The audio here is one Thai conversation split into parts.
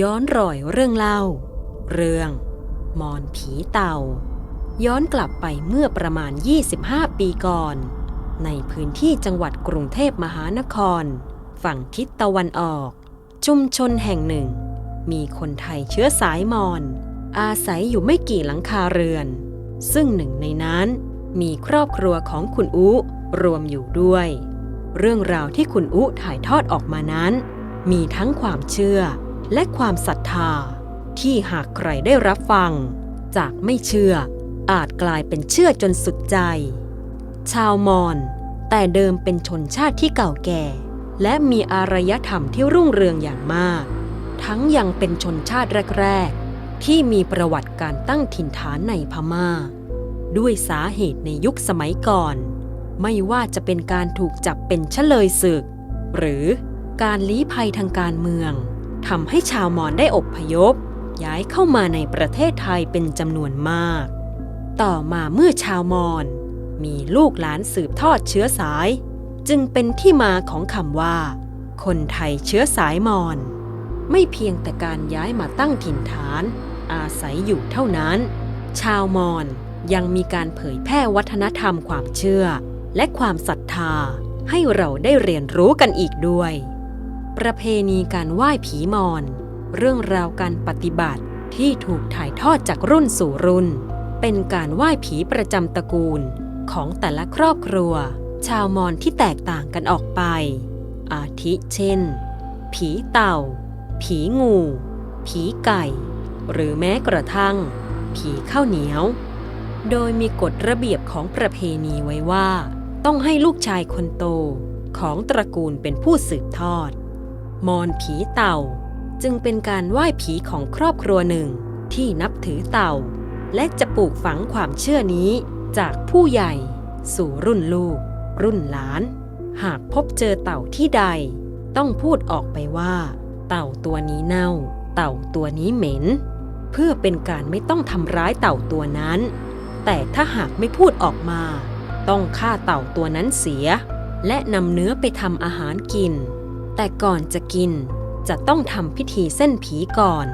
ย้อนรอยเรื่องเล่า เรื่อง มอนผีเต่าย้อนกลับไปเมื่อประมาณ 25 ปีก่อน ในพื้นที่จังหวัดกรุงเทพมหานคร ฝั่งทิศตะวันออก ชุมชนแห่งหนึ่ง มีคนไทยเชื้อสายมอญอาศัยอยู่ไม่กี่หลังคาเรือน ซึ่งหนึ่งในนั้นมีครอบครัวของคุณอุรวมอยู่ด้วย เรื่องราวที่คุณอุถ่ายทอดออกมานั้น มีทั้งความเชื่อ และความศรัทธา ที่หากใครได้รับฟัง จากไม่เชื่อ อาจกลายเป็นเชื่อจนสุดใจ ชาวมอญแต่เดิมเป็นชนชาติที่เก่าแก่ และมีอารยธรรมที่รุ่งเรืองอย่างมาก ทั้งยังเป็นชนชาติแรก ๆ ที่มีประวัติการตั้งถิ่นฐานในพม่า ด้วยสาเหตุในยุคสมัยก่อน ไม่ว่าจะเป็นการถูกจับเป็นเฉลยศึก หรือการลี้ภัยทางการเมือง ทำให้ชาวมอญได้อบพยพ ย้ายเข้ามาในประเทศไทยเป็นจำนวนมาก ต่อมาเมื่อชาวมอญมีลูกหลานสืบทอดเชื้อสาย จึงเป็นที่มาของคำว่า คนไทยเชื้อสายมอญไม่เพียงแต่การย้ายมาตั้งถิ่นฐาน อาศัยอยู่เท่านั้น ชาวมอญยังมีการเผยแพร่วัฒนธรรมความเชื่อ และความศรัทธาให้เราได้เรียนรู้กันอีกด้วย ประเพณีการไหว้ผีมอญเรื่องราวการปฏิบัติที่ถูกถ่ายทอดจากรุ่นสู่รุ่น เป็นการไหว้ผีประจำตระกูลของแต่ละครอบครัว ชาวมอญที่แตกต่างกันออกไป อาทิเช่น ผีเต่า ผีงู ผีไก่ หรือแม้กระทั่ง ผีข้าวเหนียว โดยมีกฎระเบียบของประเพณีไว้ว่า ต้องให้ลูกชายคนโตของตระกูลเป็นผู้สืบทอด มอนผีเต่า จึงเป็นการไหว้ผีของครอบครัวหนึ่งที่นับถือเต่า และจะปลูกฝังความเชื่อนี้จากผู้ใหญ่ สู่รุ่นลูก รุ่นหลาน หากพบเจอเต่าที่ใด ต้องพูดออกไปว่า เต่าตัวนี้เน่า เต่าตัวนี้เหม็น เพื่อเป็นการไม่ต้องทำร้ายเต่าตัวนั้น แต่ถ้าหากไม่พูดออกมา ต้องฆ่าเต่าตัวนั้นเสีย และนำเนื้อไปทำอาหารกิน แต่ก่อนจะกินจะต้องทำพิธีเส้นผีก่อน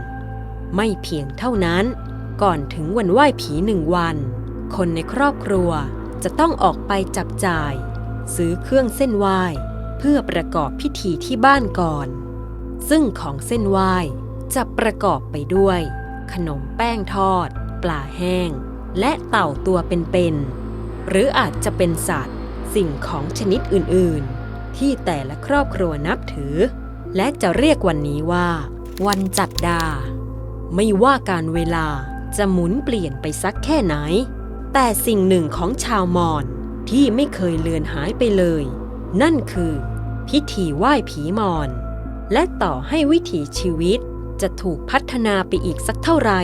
ไม่เพียงเท่านั้นก่อนถึงวันไหว้ผีหนึ่งวัน คนในครอบครัวจะต้องออกไปจับจ่าย ซื้อเครื่องเส้นไหว้ เพื่อประกอบพิธีที่บ้านก่อน ซึ่งของเส้นไหว้จะประกอบไปด้วย ขนมแป้งทอด ปลาแห้ง และเต่าตัวเป็นๆหรืออาจจะเป็นสัตว์ สิ่งของชนิดอื่นๆ ที่แต่ละครอบครัวนับถือ และจะเรียกวันนี้ว่า วันจัดดา ไม่ว่าการเวลาจะหมุนเปลี่ยนไปสักแค่ไหน แต่สิ่งหนึ่งของชาวมอญที่ไม่เคยเลือนหายไปเลย นั่นคือ พิธีไหว้ผีมอญและต่อให้วิถีชีวิตจะถูกพัฒนาไปอีกสักเท่าไหร่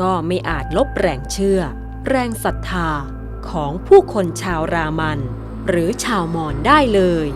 ก็ไม่อาจลบแรงเชื่อ แรงศรัทธาของผู้คนชาวรามัน หรือชาวมอญได้เลย